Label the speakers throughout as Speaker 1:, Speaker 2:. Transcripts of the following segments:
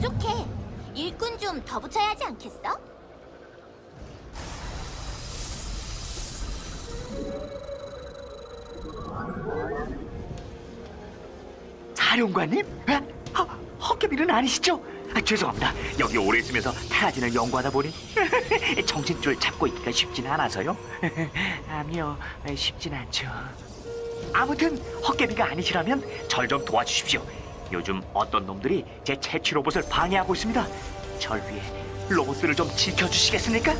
Speaker 1: 부족해. 일꾼 좀 더 붙여야 하지 않겠어?
Speaker 2: 사령관님? 에? 허, 헛개비는 아니시죠? 아, 죄송합니다. 여기 오래 있으면서 타라진을 연구하다 보니 정신줄 잡고 있기가 쉽진 않아서요. 아니요, 쉽진 않죠. 아무튼 헛개비가 아니시라면 절 좀 도와주십시오. 요즘 어떤 놈들이 제 채취 로봇을 방해하고 있습니다. 절 위해 로봇들을 좀 지켜주시겠습니까?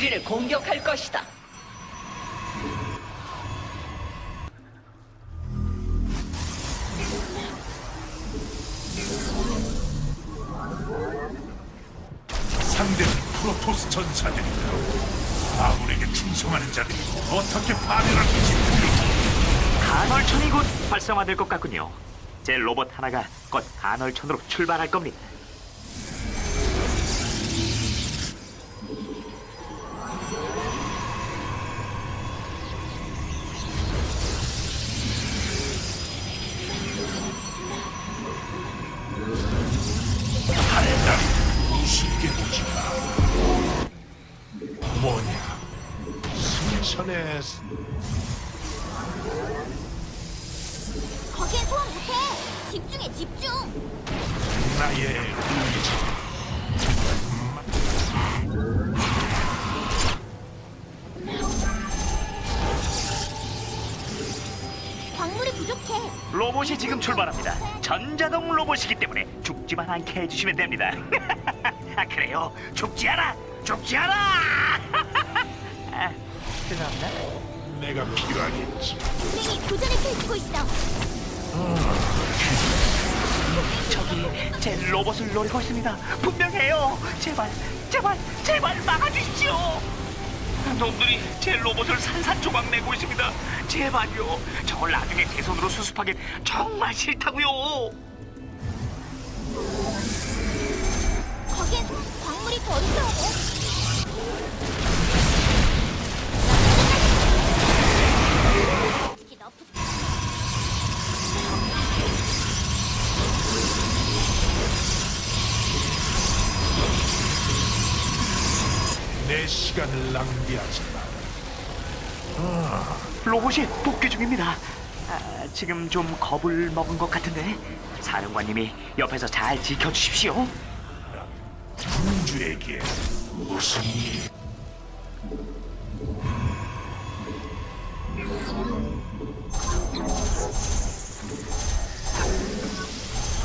Speaker 3: 우리를 공격할 것이다.
Speaker 4: 상대는 프로토스 전사들이다. 아군에게 충성하는 자들이 어떻게 파멸할지 보여줘.
Speaker 2: 간헐천이 곧 활성화될 것 같군요. 제 로봇 하나가 곧 간헐천으로 출발할 겁니다. 로봇이 지금 출발합니다. 전자동 로봇이기 때문에 죽지만 않게 해주시면 됩니다. 아 그래요? 죽지 않아! 죽지 않아! 아, 죄송합니다.
Speaker 4: 내가 필요하겠지.
Speaker 1: 동맹이 교전을 펼치고 있어.
Speaker 2: 저기 제 로봇을 노리고 있습니다. 분명해요. 제발, 제발, 제발 막아주십시오. 놈들이 제 로봇을 산산조각 내고 있습니다. 제발요. 저걸 나중에 제 손으로 수습하기 정말 싫다고요.
Speaker 4: 시간을 낭비하지 마.
Speaker 2: 로봇이 복귀 중입니다. 아, 지금 좀 겁을 먹은 것 같은데 사령관님이 옆에서 잘 지켜주십시오.
Speaker 4: 군주에게 무슨 일?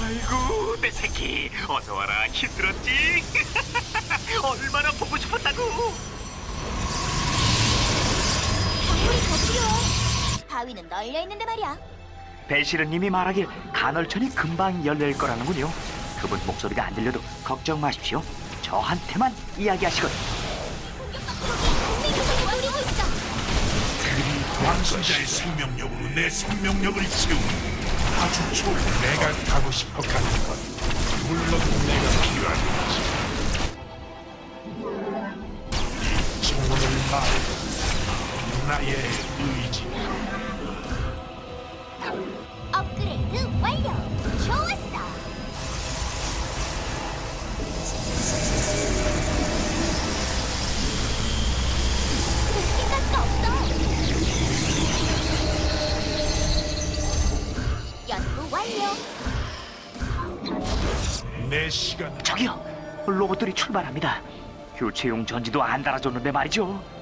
Speaker 2: 아이고 내 새끼 어서 와라 힘들었지? 얼마나 보고 싶었다고?
Speaker 1: 광물이 더 필요해. 바위는 널려 있는데 말이야.
Speaker 2: 배시르님이 말하길 간헐천이 금방 열릴 거라는군요. 그분 목소리가 안 들려도 걱정 마십시오. 저한테만
Speaker 1: 있어.
Speaker 4: 왕신자의 생명력으로 내 생명력을 채우는 아주 좋은 내가 가고 싶어 가는 것 물론 내가 필요하 나의 의지
Speaker 1: 업그레이드 완료. 좋았어. 없어. 연구 완료.
Speaker 4: 내 시간
Speaker 2: 저기요, 로봇들이 출발합니다. 교체용 전지도 안 달아줬는데 말이죠.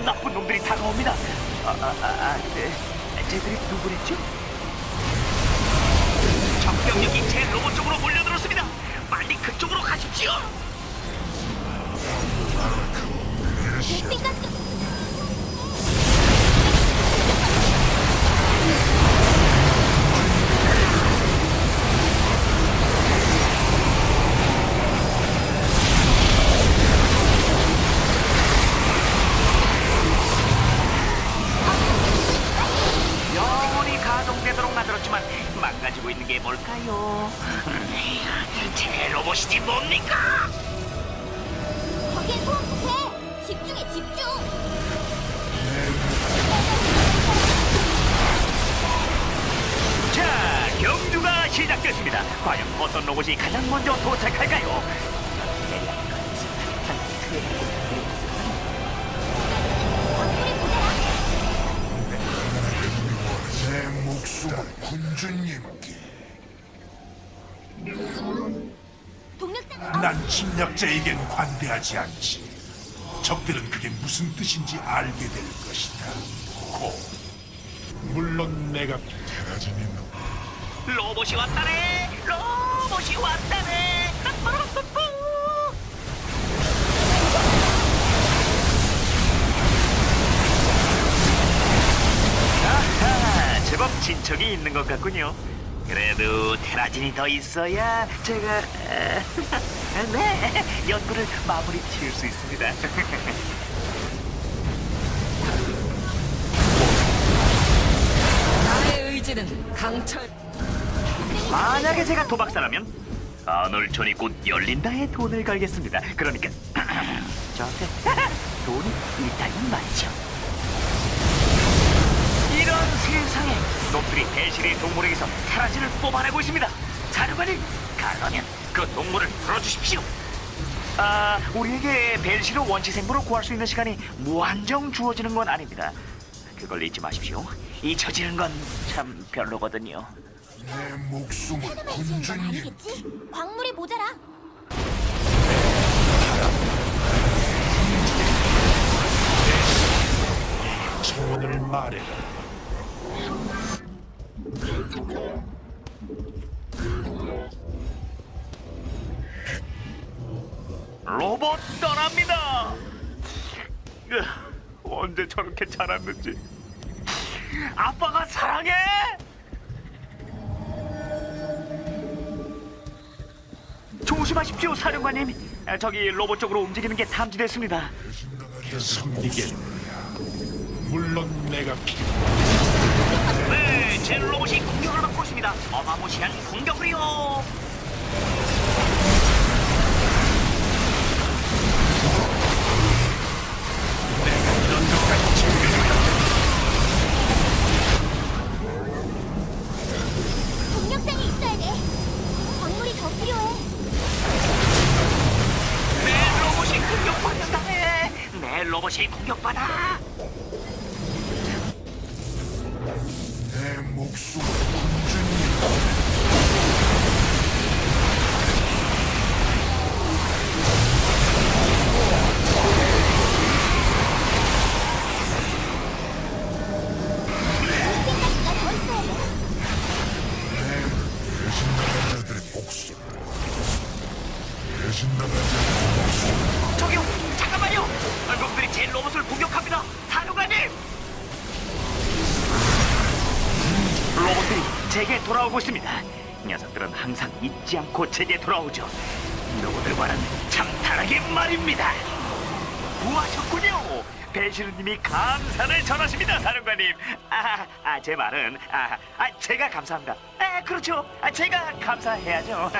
Speaker 2: 아, 그 나쁜 놈들이 다가옵니다. 아, 아, 아, 아, 네. 쟤들이 누구랬죠? 적병력이 제 로봇 쪽으로 몰려들었습니다. 빨리 그쪽으로 가십시오.
Speaker 1: 베스킨 가스가
Speaker 2: 로봇이 가장 먼저 도착할까요?
Speaker 4: 내 목숨은 군주님께
Speaker 1: 동력장.
Speaker 4: 난 침략자에겐 관대하지 않지 적들은 그게 무슨 뜻인지 알게 될 것이다 고 물론 내가 테라진이
Speaker 2: 로봇이 왔다네! 로봇이 왔다네! 빠빠라빠빠! 아하, 제법 진척이 있는 것 같군요. 그래도 테라진이 더 있어야 제가 에, 네 연구를 마무리 지을 수 있습니다.
Speaker 3: 나의 의지는 강철.
Speaker 2: 만약에 제가 도박사라면 아놀촌이 곧 열린다에 돈을 걸겠습니다. 그러니까 저한테 돈이 일단은 말이죠. 이런 세상에 놈들이 배실의 동물에게서 사라지를 뽑아내고 있습니다. 사령관님, 가능하면 그 동물을 풀어주십시오. 아, 우리에게 벨시로 원시 생물을 구할 수 있는 시간이 무한정 주어지는 건 아닙니다. 그걸 잊지 마십시오. 잊혀지는 건 참 별로거든요.
Speaker 4: 내
Speaker 1: 있으면 난
Speaker 4: 군주님
Speaker 1: 아니겠지? 광물이 모자라.
Speaker 4: 청혼을 말해라
Speaker 2: 로봇 떠납니다. 으, 언제 저렇게 자랐는지. 아빠가 사랑해. 조심하십시오, 사령관님. 아, 저기 로봇 쪽으로 움직이는 게 탐지됐습니다.
Speaker 4: 섬기겠느냐 물론 내가 필요
Speaker 2: 네, 제 로봇이 공격을 받고 있습니다. 어마무시한 공격을요.
Speaker 4: 내
Speaker 2: 로봇이 공격받아.
Speaker 4: 내 목숨은 군주님
Speaker 2: 항상 잊지 않고 제게 돌아오죠. 누구들과는 장탄하게 말입니다. 구하셨군요. 배시르님이 감사를 전하십니다, 사령관님. 아, 아, 제 말은 아, 아, 제가 감사합니다. 아, 그렇죠. 아, 제가 감사해야죠.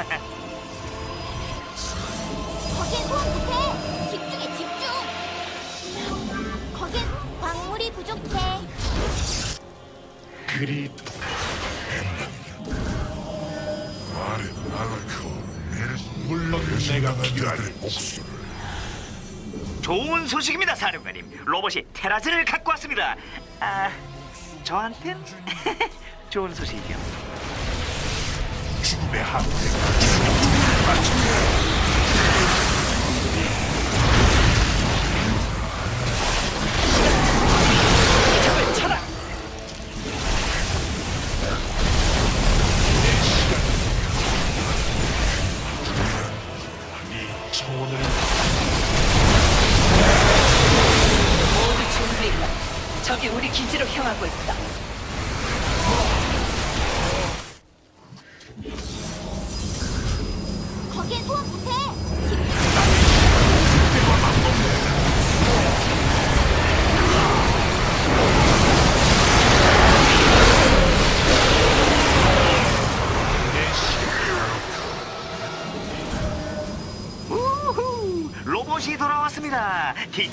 Speaker 1: 거기엔 소환 못해. 집중해 집중. 거기엔 광물이 부족해.
Speaker 4: 그리 말해 알라코 물론 내가 필요한 목숨
Speaker 2: 좋은 소식입니다, 사령관님. 로봇이 테라즈를 갖고 왔습니다. 아, 저한텐 좋은 소식이요.
Speaker 4: 죽음의 함대가 마침내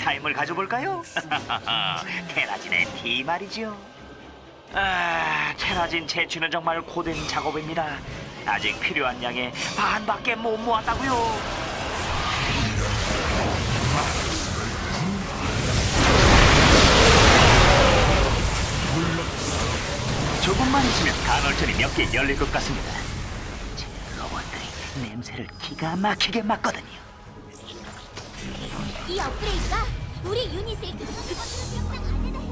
Speaker 2: 타임을 가져볼까요? 테라진의 티 말이죠. 아, 테라진 채취는 정말 고된 작업입니다. 아직 필요한 양의 반밖에 못 모았다고요. 조금만 있으면 간헐천이 몇 개 열릴 것 같습니다. 제 로봇들이 냄새를 기가 막히게 맡거든요.
Speaker 1: 이 업그레이드가 우리 유닛을 그것으로 병장 안에다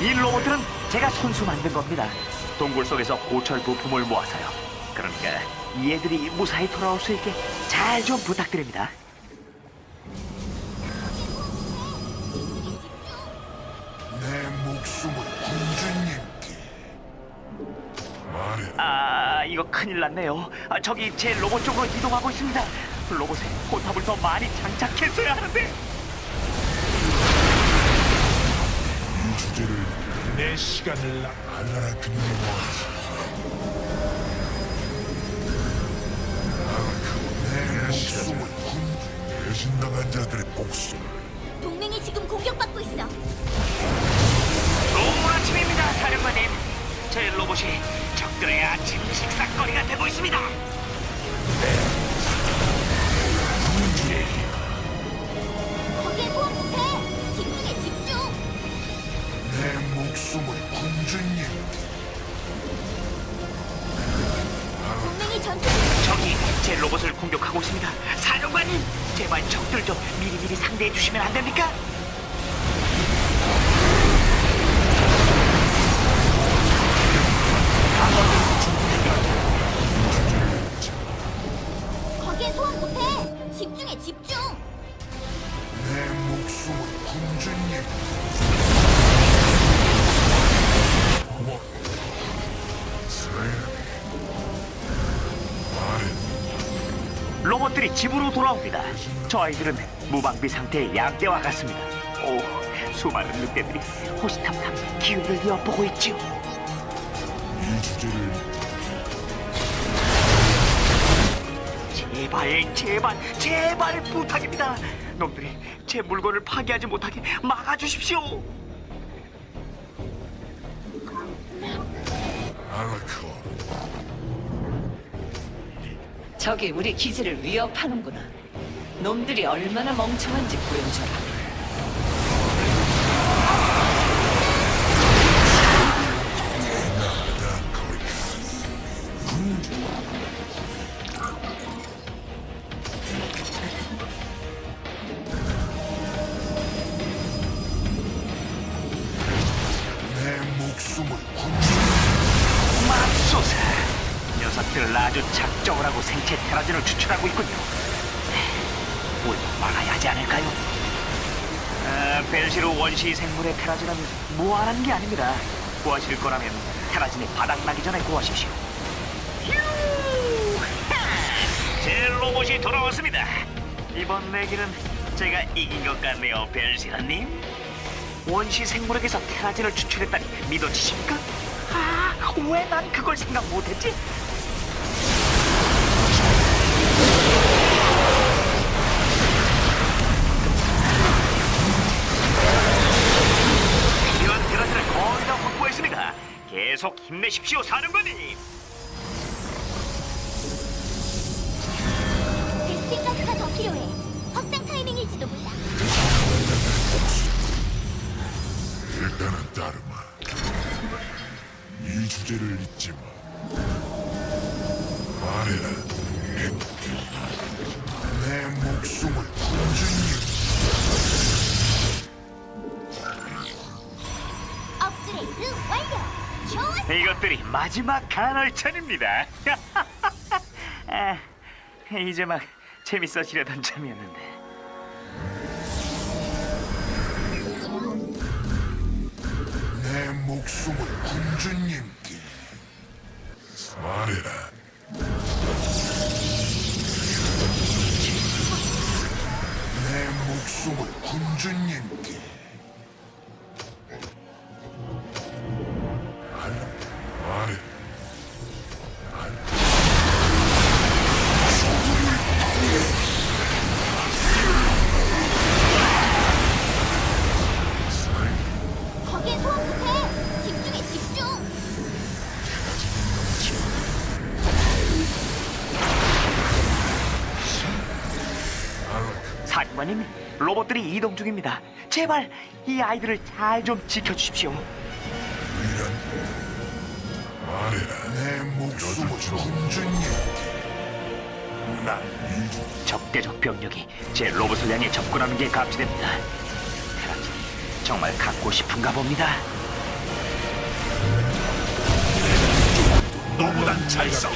Speaker 1: 이
Speaker 2: 로봇들은 제가 손수 만든 겁니다. 동굴 속에서 고철 부품을 모아서요. 그러니까 얘들이 무사히 돌아올 수 있게 잘 좀 부탁드립니다.
Speaker 4: 내 목숨을 군주님께 말해
Speaker 2: 아, 이거 큰일 났네요. 아, 저기 제 로봇 쪽으로 이동하고 있습니다. 로봇에 포탑을 더 많이 장착했어야 하는데.
Speaker 4: 이 주제를 내 시간을 목숨을 군주 배신당한 자들의 목숨
Speaker 1: 동맹이 지금 공격받고 있어.
Speaker 2: 좋은 아침입니다, 사령관님. 제 로봇이 적들의 아침 식사거리가 되고 있습니다. 집으로 돌아옵니다. 저 아이들은 무방비 상태의 양떼와 같습니다. 오, 수많은 늑대들이 호시탐탐 기회를 엿보고 있지요.
Speaker 4: 이 주제를
Speaker 2: 제발, 제발, 제발 부탁입니다. 놈들이 제 물건을 파괴하지 못하게 막아주십시오.
Speaker 3: 적이 우리 기지를 위협하는구나.
Speaker 4: 놈들이 얼마나 멍청한지 보여줘라.
Speaker 2: 벨시로 원시 생물의 테라진은 무한한 게 아닙니다 구하실 거라면 테라진이 바닥나기 전에 구하십시오 휴! 하! 제 로봇이 돌아왔습니다 이번 내기는 제가 이긴 것 같네요 벨시라님 원시 생물에게서 테라진을 추출했다니 믿어지십니까? 아, 왜 난 그걸 생각 못했지? 힘내십시오, 사령관님.
Speaker 1: 베스핀 가스가 더 필요해. 확장 타이밍일지도 몰라.
Speaker 5: 일단은 따르마. 이 주제를 잊지 마. 말해라.
Speaker 2: 마지막 간헐천입니다. 아, 이제 막 재밌어지려던 참이었는데.
Speaker 5: 내 목숨을 군주님께 말해라. 내 목숨을 군주님께
Speaker 2: 로봇들이 이동 중입니다. 제발 이 아이들을 잘 좀 지켜주십시오.
Speaker 5: 이런 말해라. 내 목숨을 군주님께 난이
Speaker 2: 적대적 병력이 제 로봇을 향해 접근하는 게 감지됩니다. 테라진이 정말 갖고 싶은가 봅니다.
Speaker 5: 너보단 잘 싸워.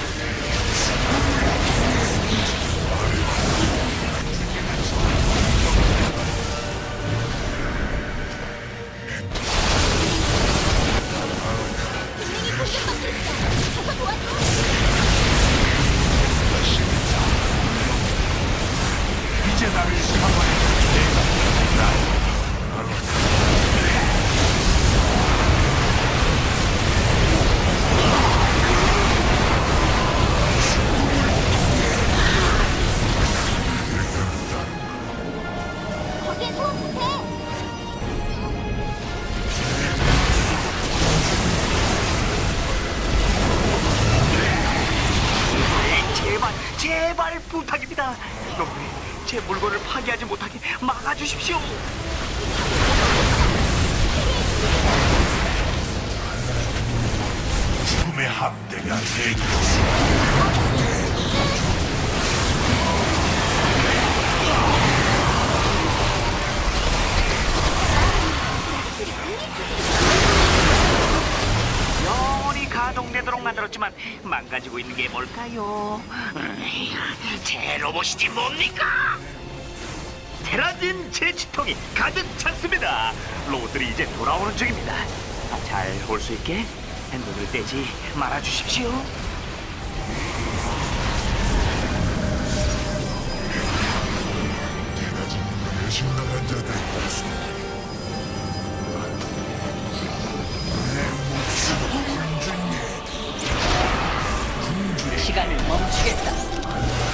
Speaker 2: 망가지고 있는 게 뭘까요? 음, 제 로봇이지 뭡니까? 테라진 제치통이 가득 찼습니다. 로봇들이 이제 돌아오는 중입니다. 잘볼수 있게 눈을 떼지 말아주십시오.
Speaker 4: 시간을 멈추겠다.